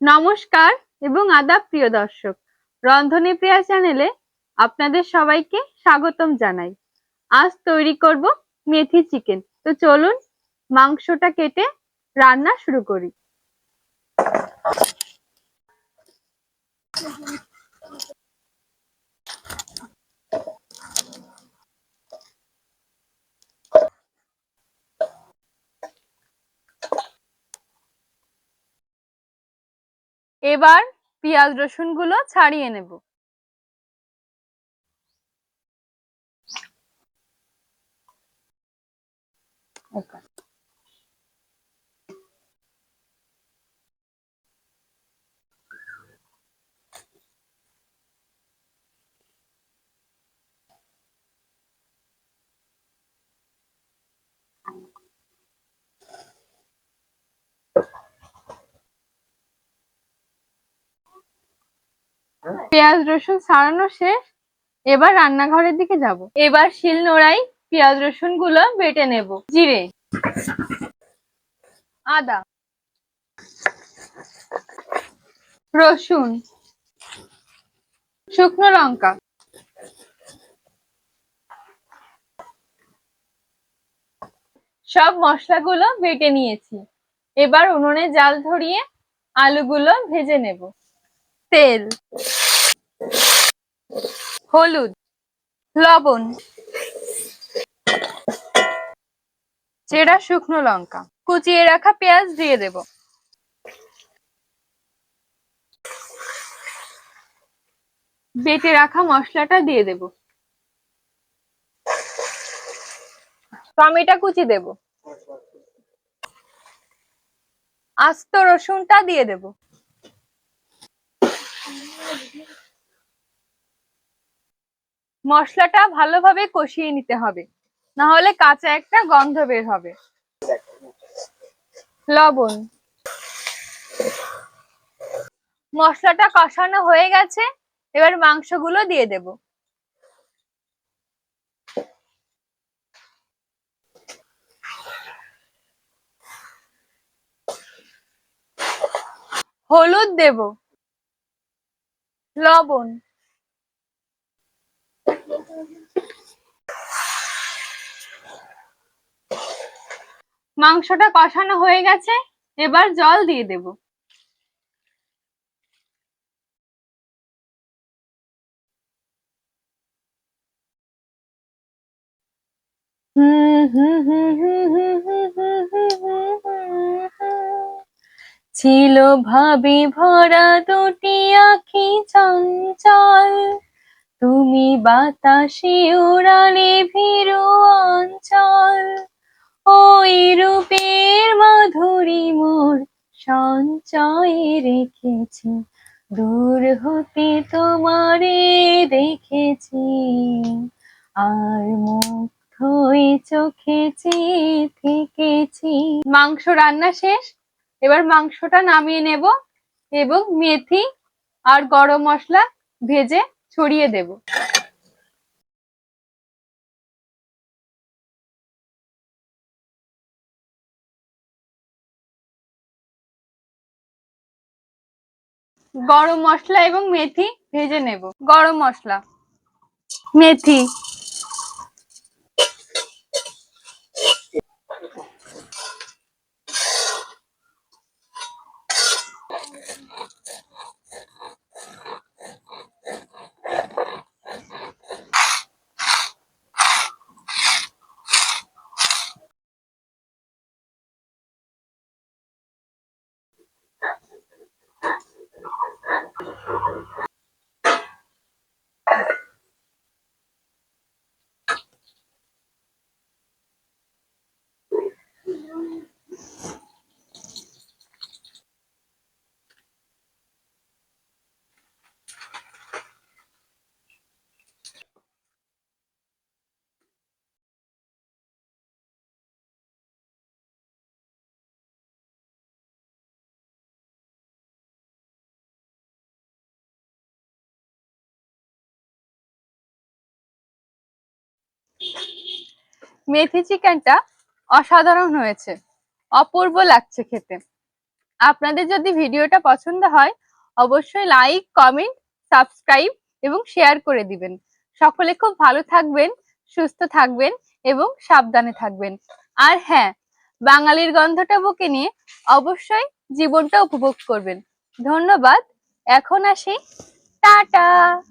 নমস্কার এবং আদাব প্রিয় দর্শক, রন্ধনী প্রিয়া চ্যানেলে আপনাদের সবাইকে স্বাগতম জানাই। আজ তৈরি করব মেথি চিকেন। তো চলুন মাংসটা কেটে রান্না শুরু করি। এবার পেঁয়াজ রসুনগুলো ছাড়িয়ে নেব। পেঁয়াজ রসুন ছাড়ানো শেষ। এবার রান্নাঘরের দিকে যাব। এবার শিল নোড়াই পেঁয়াজ রসুনগুলো বেটে নেব। জিরে, আদা, রসুন, শুকনো লঙ্কা, সব মশলাগুলো বেটে নিয়েছি। এবার উনুনে জাল ধরিয়ে আলুগুলো ভেজে নেব। তেল হলুদ, লবণ, চেরা শুকনো লঙ্কা। কুচিয়ে রাখা পেঁয়াজ দিয়ে দেব। বেটে রাখা মশলাটা দিয়ে দেব। টমেটো কুচি দেব। আস্ত রসুনটা দিয়ে দেব। মশলাটা ভালোভাবে কষিয়ে নিতে হবে। না হলে কাঁচা একটা গন্ধ বের হবে। লবণ। মশলাটা কষানো হয়ে গেছে, এবার মাংসগুলো দিয়ে দেব। হলুদ দেব। লবণ। মাংসটা কষানো হয়ে গেছে এবার জল দিয়ে দেব। ছিল ভাবি ভরা দুটি আখি চঞ্চল। তুমি বাতাসে উড়ালে ভীরু অঞ্চল, ওই রূপের মাধুরী মোর সঞ্চয়ে রেখেছি। দূর হতে তোমারে দেখেছি, আর মুখ হয়ে থেকেছি। মাংস রান্না শেষ? এবার মাংসটা নামিয়ে নেব এবং মেথি আর গরম মশলা ভেজে ছড়িয়ে দেব। গরম মশলা এবং মেথি ভেজে নেব। গরম মশলা। মেথি। মেথি চিকেনটা অসাধারণ হয়েছে। অপূর্ব লাগছে খেতে। আপনাদের যদি ভিডিওটা পছন্দ হয়, অবশ্যই লাইক, কমেন্ট, সাবস্ক্রাইব এবং শেয়ার করে দিবেন। সকলে খুব ভালো থাকবেন, সুস্থ থাকবেন এবং সাবধানে থাকবেন। আর হ্যাঁ বাঙালির গন্ধটা বুকে নিয়ে অবশ্যই জীবনটা উপভোগ করবেন। ধন্যবাদ। এখন আসি। টাটা!